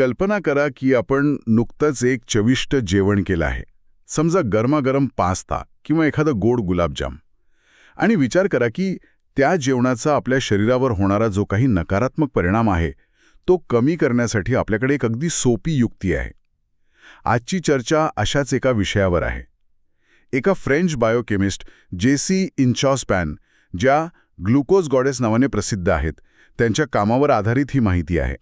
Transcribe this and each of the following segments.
कल्पना करा की आपण नुकतंच एक चविष्ट जेवण केलं आहे. समजा गरमागरम पास्ता किंवा एखादं गोड गुलाबजाम. आणि विचार करा की त्या जेवणाचा आपल्या शरीरावर होणारा जो काही नकारात्मक परिणाम आहे तो कमी करण्यासाठी आपल्याकडे एक अगदी सोपी युक्ती आहे. आजची चर्चा अशाच एका विषयावर आहे. एका French biochemist Jessie Inchauspe ज्या ग्लुकोज गॉडेस नावाने प्रसिद्ध आहेत त्यांच्या कामावर आधारित ही माहिती आहे.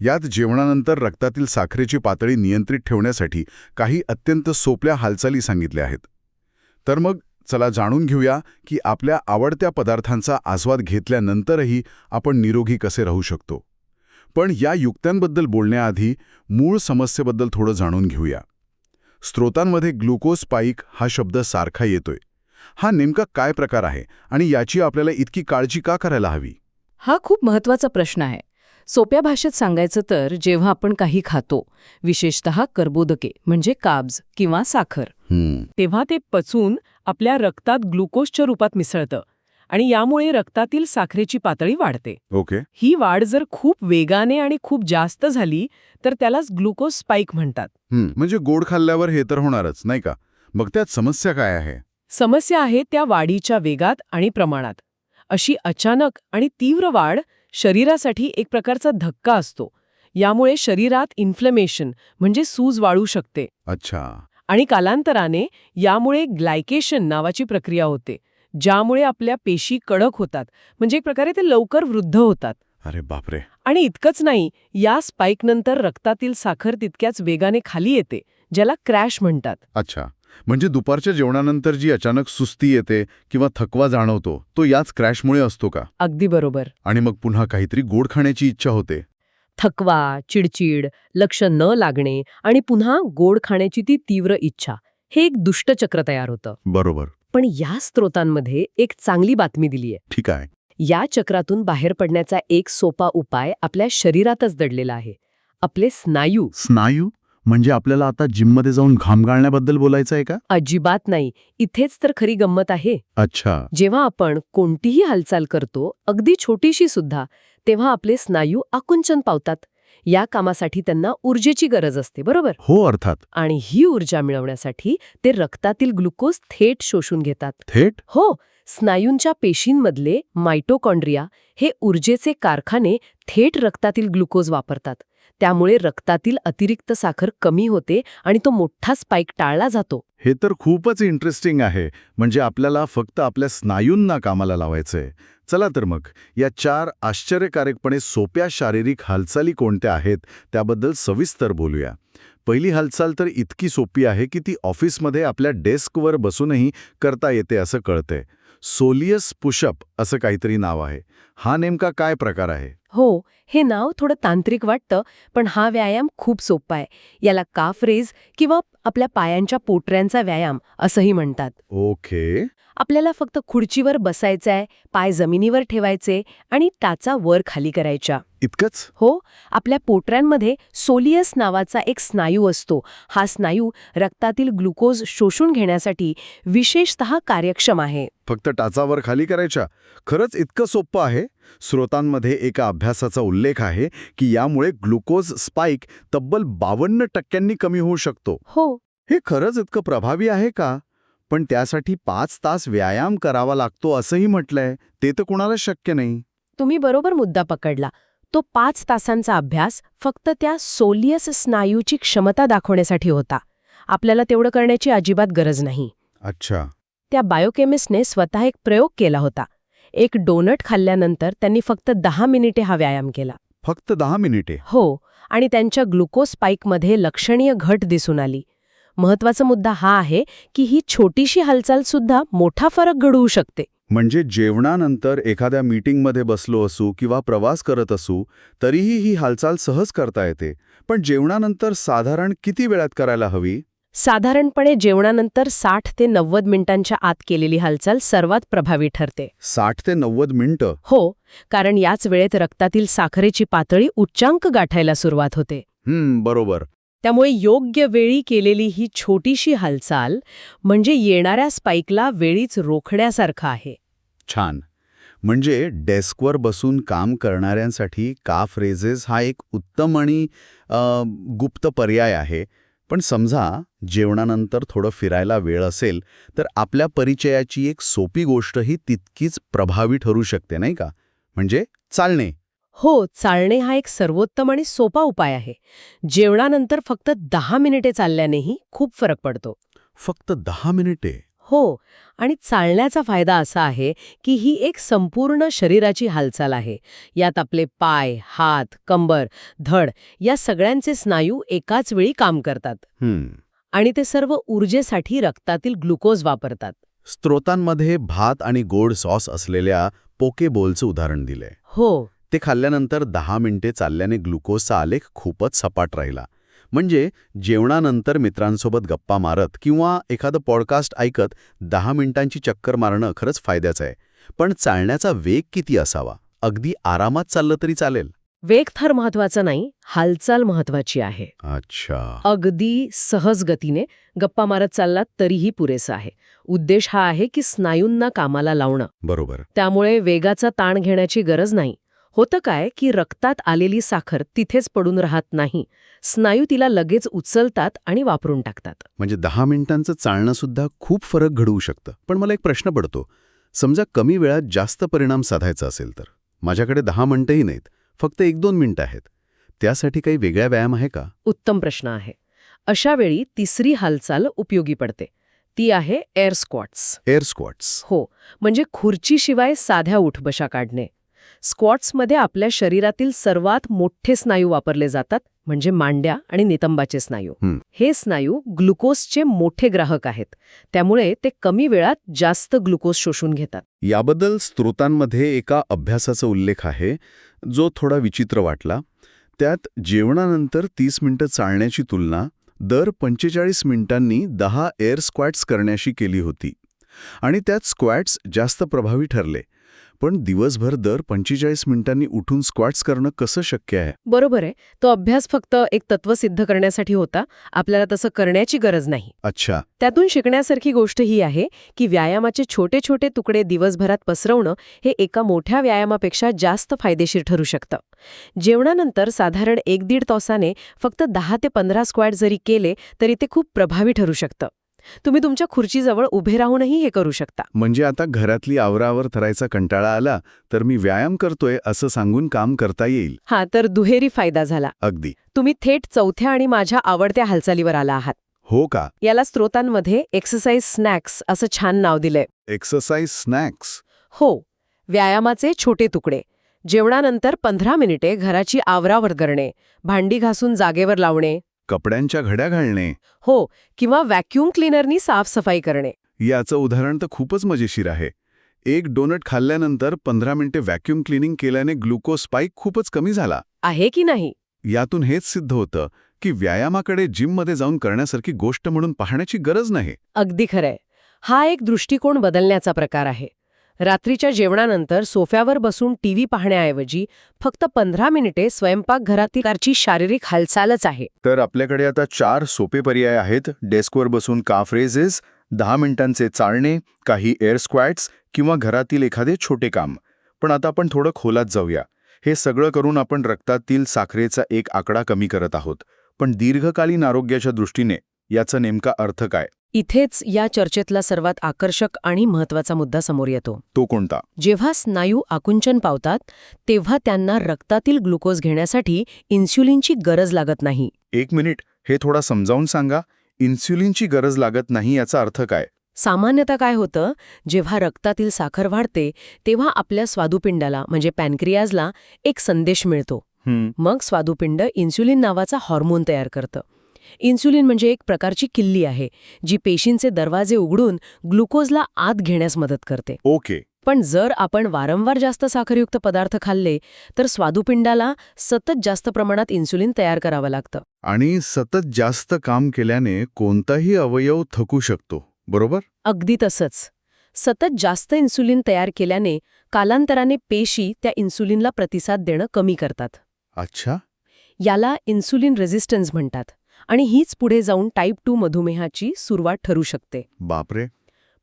यात जेवणानंतर रक्तातील साखरेची पातळी नियंत्रित ठेवण्यासाठी काही अत्यंत सोप्या हालचाली सांगितल्या आहेत. तर मग चला जाणून घेऊया की आपल्या आवडत्या पदार्थांचा आस्वाद घेतल्यानंतरही आपण निरोगी कसे राहू शकतो. पण या युक्त्यांबद्दल बोलण्याआधी मूळ समस्येबद्दल थोडं जाणून घेऊया. स्रोतांमध्ये ग्लुकोज स्पाईक हा शब्द सारखा येतोय. हा नेमका काय प्रकार आहे आणि याची आपल्याला इतकी काळजी का करायला हवी? हा खूप महत्त्वाचा प्रश्न आहे. सोप्या भाषेत सांगायचं तर जेव्हा आपण काही खातो विशेषत कर्बोदके म्हणजे काब्ज किंवा साखर तेव्हा ते पचून आपल्या रक्तात ग्लुकोजच्या रूपात मिसळतं आणि यामुळे रक्तातील साखरेची पातळी वाढते. ओके. ही वाढ जर खूप वेगाने आणि खूप जास्त झाली तर त्यालाच ग्लुकोज स्पाइक म्हणतात. म्हणजे गोड खाल्ल्यावर हे तर होणारच नाही का? मग त्यात समस्या काय आहे? समस्या आहे त्या वाढीच्या वेगात आणि प्रमाणात. अशी अचानक आणि तीव्र वाढ शरीरासाठी एक प्रकारचा धक्का असतो. यामुळे शरीरात इन्फ्लमेशन म्हणजे सूज वाढू शकते. अच्छा. आणि कालांतराने यामुळे ग्लायकेशन नावाची प्रक्रिया होते ज्यामुळे आपल्या पेशी कडक होतात म्हणजे एक प्रकारे ते लवकर वृद्ध होतात. अरे बापरे. आणि इतकंच नाही या स्पाईकनंतर रक्तातील साखर तितक्याच वेगाने खाली येते ज्याला क्रॅश म्हणतात. अच्छा. म्हणजे दुपारच्या जेवणानंतर जी अचानक सुस्ती येते किंवा थकवा जाणवतो तो याच क्रॅशमुळे असतो का? अगदी बरोबर. आणि मग पुन्हा काहीतरी गोड खाण्याची इच्छा होते. थकवा चिडचिड लक्ष न लागणे आणि पुन्हा गोड खाण्याची ती तीव्र इच्छा हे एक दुष्टचक्र तयार होतं. बरोबर. पण या स्त्रोतांमध्ये एक चांगली बातमी दिली आहे. ठीक आहे. या चक्रातून बाहेर पडण्याचा एक सोपा उपाय आपल्या शरीरातच दडलेला आहे. आपले स्नायू. स्नायू? म्हणजे आपल्याला आता जिममध्ये जाऊन घाम गाळण्याबद्दल बोलायचं आहे का? अजिबात नाही. इथेच तर खरी गंमत आहे. अच्छा. जेव्हा आपण कोणतीही हालचाल करतो अगदी छोटीशी सुद्धा तेव्हा आपले स्नायू आकुंचन पावतात. या कामासाठी त्यांना ऊर्जेची गरज असते बरोबर? हो अर्थात. आणि ही ऊर्जा मिळवण्यासाठी ते रक्तातील ग्लुकोज थेट शोषून घेतात. थेट? हो. स्नायूंच्या पेशींमधले मायटोकॉन्ड्रिया हे ऊर्जेचे कारखाने थेट रक्तातील ग्लुकोज वापरतात. त्यामुळे रक्तातील अतिरिक्त साखर कमी होते आणि तो मोठा स्पाईक टाळला जातो. हे तर खूपच इंटरेस्टिंग आहे. म्हणजे आपल्याला फक्त आपल्या स्नायूंना कामाला लावायचंय. चला तर मग या चार आश्चर्यकारकपणे सोप्या शारीरिक हालचाली कोणत्या आहेत त्याबद्दल सविस्तर बोलूया. पहिली हालचाल तर इतकी सोपी आहे की ती ऑफिसमध्ये आपल्या डेस्कवर बसूनही करता येते असं कळतंय. सोलियस पुशअप असं काहीतरी नाव आहे. हा नेमका काय प्रकार आहे? हो हे नाव थोडं तांत्रिक वाटतं पण हा व्यायाम खूप सोपा आहे. याला काफ रेज किंवा आपल्या पायांच्या पोटऱ्यांचा व्यायाम असंही म्हणतात. ओके. आपल्याला फक्त खुर्चीवर बसायचं आहे पाय जमिनीवर ठेवायचे आणि टाचा वर खाली करायच्या इतकंच? हो आपल्या पोटऱ्यांमध्ये सोलियस नावाचा एक स्नायू असतो. हा स्नायू रक्तातील ग्लुकोज शोषून घेण्यासाठी विशेषतः कार्यक्षम आहे. फक्त टाचावर खाली करायच्या खरंच इतकं सोपं आहे? स्रोतांमध्ये एका अभ्यासाचा उल्लेख आहे की यामुळे ग्लुकोज स्पाइक तब्बल बावन्न टक्क्यांनी कमी होऊ शकतो. हो. हे खरंच इतकं प्रभावी आहे का? पण त्यासाठी पाच तास व्यायाम करावा लागतो असंही म्हटलंय. ते तर कुणाला शक्य नाही. तुम्ही बरोबर मुद्दा पकडला. तो पाच तासांचा अभ्यास फक्त त्या सोलियस स्नायूची क्षमता दाखवण्यासाठी होता. आपल्याला तेवढं करण्याची अजिबात गरज नाही. अच्छा. त्या बायोकेमिस्टने स्वतः एक प्रयोग केला होता. एक डोनट खाल्ल्यानंतर त्यांनी फक्त दहा मिनिटे हा व्यायाम केला. फक्त दहा मिनिटे? हो आणि त्यांच्या ग्लुकोज स्पाईकमध्ये लक्षणीय घट दिसून आली. महत्त्वाचा मुद्दा हा आहे की ही छोटीशी हालचाल सुद्धा मोठा फरक घडवू शकते. म्हणजे जेवणानंतर एखाद्या मीटिंगमध्ये बसलो असू किंवा प्रवास करत असू तरीही ही हालचाल सहज करता येते. पण जेवणानंतर साधारण किती वेळात करायला हवी? साधारणपणे जेवणानंतर साठ ते नव्वद मिनिटांच्या आत केलेली हालचाल सर्वात प्रभावी ठरते. साठ ते नव्वद मिनिटं? हो कारण याच वेळेत रक्तातील साखरेची पातळी उच्चांक गाठायला सुरुवात होते. हम्म बरोबर. त्यामुळे योग्य वेळी केलेली ही छोटीशी हालचाल म्हणजे येणाऱ्या स्पाईकला वेळीच रोखण्यासारखं आहे. छान. म्हणजे डेस्कवर बसून काम करणाऱ्यांसाठी काफ रेझेस हा एक उत्तम आणि गुप्त पर्याय आहे. पण समजा जेवणानंतर थोडं फिरायला वेळ असेल तर आपल्या परिचयाची एक सोपी गोष्टही तितकीच प्रभावी ठरू शकते नाही का? म्हणजे चालणे. हो चालणे हा एक सर्वोत्तम आणि सोपा उपाय आहे. जेवणानंतर फक्त दहा मिनिटे चालल्यानेही खूप फरक पडतो. फक्त दहा मिनिटे? हो आणि चालण्याचा फायदा असा आहे की ही एक संपूर्ण शरीराची हालचाल आहे. यात आपले पाय हात कंबर धड या सगळ्यांचे स्नायू एकाच वेळी काम करतात. आणि ते सर्व ऊर्जेसाठी रक्तातील ग्लुकोज वापरतात. स्त्रोतांमध्ये भात आणि गोड सॉस असलेल्या पोकेबोलचं उदाहरण दिलंय. हो. ते खाल्ल्यानंतर दहा मिनिटे चालल्याने ग्लुकोजचा आलेख खूपच सपाट राहिला. म्हणजे जेवणानंतर मित्रांसोबत गप्पा मारत किंवा एखादं पॉडकास्ट ऐकत दहा मिनिटांची चक्कर मारणं खरंच फायद्याचं आहे. पण चालण्याचा वेग किती असावा? अगदी आरामात चाललं तरी चालेल. वेग फार महत्त्वाचा नाही हालचाल महत्वाची आहे. अच्छा. अगदी सहज गतीने गप्पा मारत चाललात तरीही पुरेसं आहे. उद्देश हा आहे की स्नायूंना कामाला लावणं. बरोबर. त्यामुळे वेगाचा ताण घेण्याची गरज नाही. होतं काय की रक्तात आलेली साखर तिथेच पडून राहत नाही स्नायू तिला लगेच उचलतात आणि वापरून टाकतात. म्हणजे दहा मिनिटांचं चालणं सुद्धा खूप फरक घडवू शकतं. पण मला एक प्रश्न पडतो. समजा कमी वेळात जास्त परिणाम साधायचा असेल तर? माझ्याकडे दहा मिनिटंही नाहीत फक्त एक दोन मिनिटं आहेत. त्यासाठी काही वेगळा व्यायाम आहे का? उत्तम प्रश्न आहे. अशा वेळी तिसरी हालचाल उपयोगी पडते. ती आहे एअर स्क्वॉट्स. Air squats. हो म्हणजे खुर्चीशिवाय साध्या उठबशा काढणे. स्क्वॉट्समध्ये आपल्या शरीरातील सर्वात मोठे स्नायू वापरले जातात म्हणजे मांड्या आणि नितंबाचे स्नायू. हं. स्नायू ग्लुकोजचे मोठे ग्राहक आहेत. त्यामुळे ते कमी वेळात जास्त ग्लुकोज शोषून घेतात. याबद्दल स्त्रोतांमध्ये एका अभ्यासाचा उल्लेख आहे जो थोडा विचित्र वाटला. त्यात जेवणानंतर तीस मिनिटं चालण्याची तुलना दर पंचेचाळीस मिनिटांनी दहा एअर स्क्वॅट्स करण्याशी केली होती. आणि त्यात स्क्वॅट्स जास्त प्रभावी ठरले पण दिवसभर दर पंचेचाळीस मिनिटांनी उठून स्क्वॅट्स करणं कसं शक्य आहे? बरोबर आहे. तो अभ्यास फक्त एक तत्व सिद्ध करण्यासाठी होता. आपल्याला तसं करण्याची गरज नाही. अच्छा. त्यातून शिकण्यासारखी गोष्ट ही आहे की व्यायामाचे छोटे छोटे तुकडे दिवसभरात पसरवणं हे एका मोठ्या व्यायामापेक्षा जास्त फायदेशीर ठरू शकतं. जेवणानंतर साधारण एक दीड तासाने फक्त दहा ते पंधरा स्क्वॅट जरी केले तरी ते खूप प्रभावी ठरू शकतं. तुम्ही तुमच्या खुर्चीजवळ उभे राहूनही हे करू शकता. म्हणजे आता घरातली आवरावर करायचा कंटाळा आला तर मी व्यायाम करतोय असं सांगून काम करता येईल. हा तर दुहेरी फायदा झाला. अगदी. तुम्ही थेट चौथ्या आणि माझ्या आवडत्या हालचालीवर आला आहात. हो का? याला स्त्रोतांमध्ये एक्सरसाइज स्नॅक्स असं छान नाव दिलंय. एक्सरसाइज स्नॅक्स हो व्यायामाचे छोटे तुकडे. जेवणानंतर पंधरा मिनिटे घराची आवरावर करणे भांडी घासून जागेवर लावणे. कपड्यांच्या घड्या घालणे. हो किंवा व्हॅक्यूम क्लीनरनी साफसफाई करणे. याचं उदाहरण तर खूपच मजेशीर आहे. एक डोनट खाल्ल्यानंतर पंधरा मिनिटे व्हॅक्यूम क्लिनिंग केल्याने ग्लुकोज स्पाइक खूपच कमी झाला. आहे की नाही? यातून हेच सिद्ध होतं की व्यायामाकडे जिममध्ये जाऊन करण्यासारखी गोष्ट म्हणून पाहण्याची गरज नाही. अगदी खरंय. हा एक दृष्टिकोन बदलण्याचा प्रकार आहे. रात्रीच्या जेवणानंतर सोफ्यावर बसून टीव्ही पाहण्याऐवजी फक्त पंधरा मिनिटे स्वयंपाकघरातील कारची शारीरिक हालचालच आहे. तर आपल्याकडे आता चार सोपे पर्याय आहेत. डेस्कवर बसून काफ रेझेस दहा मिनिटांचे चालणे काही एअर स्क्वॅट्स किंवा घरातील एखादे छोटे काम. पण आता आपण थोडं खोलात जाऊया. हे सगळं करून आपण रक्तातील साखरेचा एक आकडा कमी करत आहोत. पण दीर्घकालीन आरोग्याच्या दृष्टीने याचा नेमका अर्थ काय? इथेच या चर्चेतला सर्वात आकर्षक आणि महत्त्वाचा मुद्दा समोर येतो. तो कोणता? जेव्हा स्नायू आकुंचन पावतात तेव्हा त्यांना रक्तातील ग्लुकोज घेण्यासाठी इन्स्युलिनची गरज लागत नाही. एक मिनिट हे थोडा समजावून सांगा. इन्स्युलिनची गरज लागत नाही याचा अर्थ काय? सामान्यतः काय होतं जेव्हा रक्तातील साखर वाढते तेव्हा आपल्या स्वादुपिंडाला म्हणजे पॅनक्रियाजला एक संदेश मिळतो. मग स्वादुपिंड इन्स्युलिन नावाचा हॉर्मोन तयार करतं. इन्स्युलिन म्हणजे एक प्रकारची किल्ली आहे जी पेशींचे दरवाजे उघडून ग्लुकोजला आत घेण्यास मदत करते. ओके. पण जर आपण वारंवार जास्त साखरयुक्त पदार्थ खाल्ले तर स्वादुपिंडाला सतत जास्त प्रमाणात इन्सुलिन तयार करावं लागतं. आणि सतत जास्त काम केल्याने कोणताही अवयव थकू शकतो बरोबर? अगदी तसंच. सतत जास्त इन्सुलिन तयार केल्याने कालांतराने पेशी त्या इन्सुलिनला प्रतिसाद देणं कमी करतात. अच्छा. याला इन्सुलिन रेझिस्टन्स म्हणतात. आणि हीच पुढे जाऊन टाईप टू मधुमेहाची सुरुवात ठरू शकते. बापरे.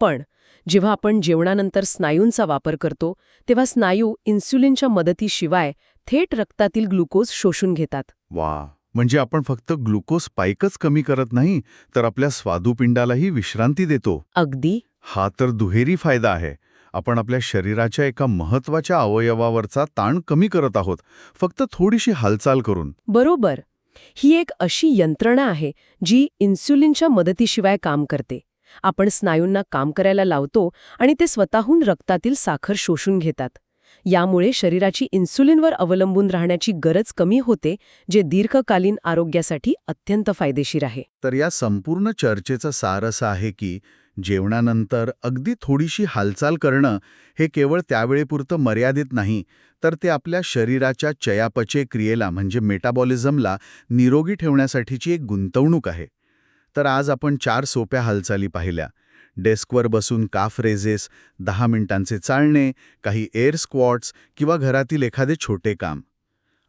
पण जेव्हा आपण जेवणानंतर स्नायूंचा वापर करतो तेव्हा स्नायू इन्सुलिनच्या मदतीशिवाय थेट रक्तातील ग्लुकोज शोषून घेतात. वा. म्हणजे आपण फक्त ग्लुकोज स्पाइकच कमी करत नाही तर आपल्या स्वादुपिंडालाही विश्रांती देतो. अगदी. हा तर दुहेरी फायदा आहे. आपण आपल्या शरीराच्या एका महत्त्वाच्या अवयवावरचा ताण कमी करत आहोत. फक्त थोडीशी हालचाल करून. बरोबर. ही एक अशी यंत्रणा आहे जी इन्सुलिनच्या मदतीशिवाय काम करते. आपण स्नायूंना काम करायला लावतो आणि ते स्वतःहून रक्तातील साखर शोषून घेतात. यामुळे शरीराची इन्सुलिनवर अवलंबून राहण्याची गरज कमी होते जे दीर्घकालीन आरोग्यासाठी अत्यंत फायदेशीर आहे. तर या संपूर्ण चर्चेचं सार आहे की जेवणानंतर अगदी थोडीशी हालचाल करणं हे केवळ त्यावेळेपुरतं मर्यादित नाही तर ते आपल्या शरीराच्या चयापचय क्रियेला म्हणजे मेटाबॉलिझमला निरोगी ठेवण्यासाठीची एक गुंतवणूक आहे. तर आज आपण चार सोप्या हालचाली पाहिल्या. डेस्कवर बसून काफ रेझेस दहा मिनिटांचे चालणे काही एअर स्क्वॉट्स किंवा घरातील एखादे छोटे काम.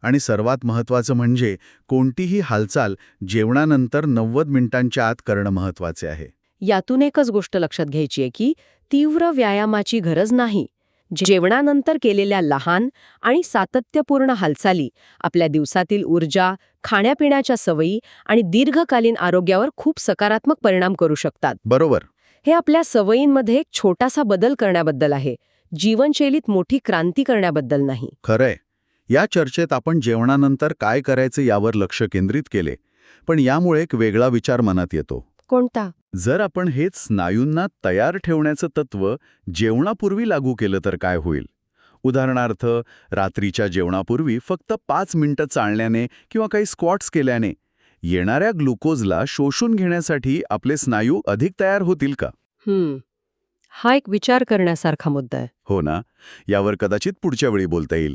आणि सर्वात महत्त्वाचं म्हणजे कोणतीही हालचाल जेवणानंतर नव्वद मिनिटांच्या आत करणं महत्त्वाचे आहे. यातून एकच गोष्ट लक्षात घ्यायची आहे की तीव्र व्यायामाची गरज नाही. जेवणानंतर केलेल्या लहान आणि सातत्यपूर्ण हालचाली आपल्या दिवसातील ऊर्जा खाण्यापिण्याच्या सवयी आणि दीर्घकालीन आरोग्यावर खूप सकारात्मक परिणाम करू शकतात. बरोबर. हे आपल्या सवयींमध्ये एक छोटासा बदल करण्याबद्दल आहे. जीवनशैलीत मोठी क्रांती करण्याबद्दल नाही. खरंय. या चर्चेत आपण जेवणानंतर काय करायचे यावर लक्ष केंद्रित केले पण यामुळे एक वेगळा विचार मनात येतो. कोणता? जर आपण हेच स्नायूंना तयार ठेवण्याचं तत्व जेवणापूर्वी लागू केलं तर काय होईल? उदाहरणार्थ रात्रीच्या जेवणापूर्वी फक्त पाच मिनिटं चालण्याने किंवा काही स्क्वॉट्स केल्याने येणाऱ्या ग्लुकोजला शोषून घेण्यासाठी आपले स्नायू अधिक तयार होतील का? हा एक विचार करण्यासारखा मुद्दा आहे. हो ना? यावर कदाचित पुढच्या वेळी बोलता येईल.